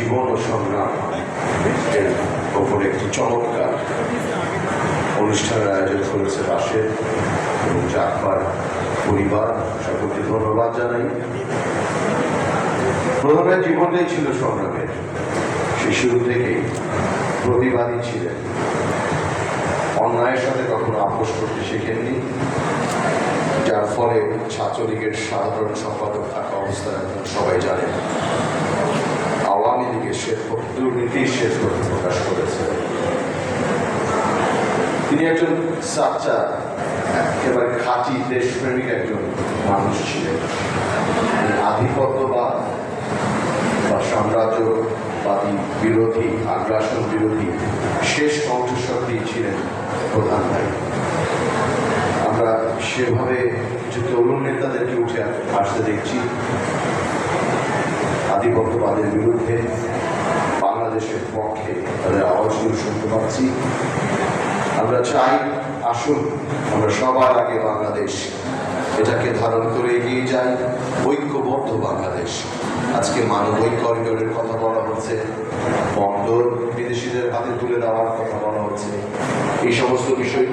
জীবন ও সংগ্রাম ওপরে একটি চমৎকার অনুষ্ঠানের আয়োজন করেছে রাশেদ এবং জাকবার পরিবার। সকলকে ধন্যবাদ জানাই। প্রথমে জীবনটাই ছিল সংগ্রামের। সে শুরু থেকেই প্রতিবাদী ছিলেন। অন্যায়ের সাথে কখনো আপোষ করতে শেখেননি। যার ফলে ছাত্রলীগের সাধারণ সম্পাদক থাকা অবস্থায় সবাই জানেন। শেষ দুর্নীতির শেষ করতে প্রকাশ করেছে তিনি একজন সাচ্চা, একেবারে খাঁটি দেশপ্রেমিক একজন মানুষ ছিলেন। আধিপত্যবাদ বা সাম্রাজ্যবাদী বিরোধী, আগ্রাসন বিরোধী শেষ কণ্ঠস্বরটি ছিলেন প্রধান ভাই। আমরা সেভাবে কিছু তরুণ নেতাদেরকে উঠে আসতে দেখছি। আধিপত্যবাদের বিরুদ্ধে বাংলাদেশের পক্ষে তাদের আওয়াজগুলো শুনতে পাচ্ছি। আমরা চাই, আসুন, আমরা সবার আগে বাংলাদেশ এটাকে ধারণ করে এগিয়ে যাই। ঐক্যবদ্ধ বাংলাদেশ। আজকে মানবিক করিডোরের কথা বলা হচ্ছে। বন্দর বিদেশিদের হাতে তুলে দেওয়ার কথা বলা হচ্ছে। এই সমস্ত বিষয়গুলো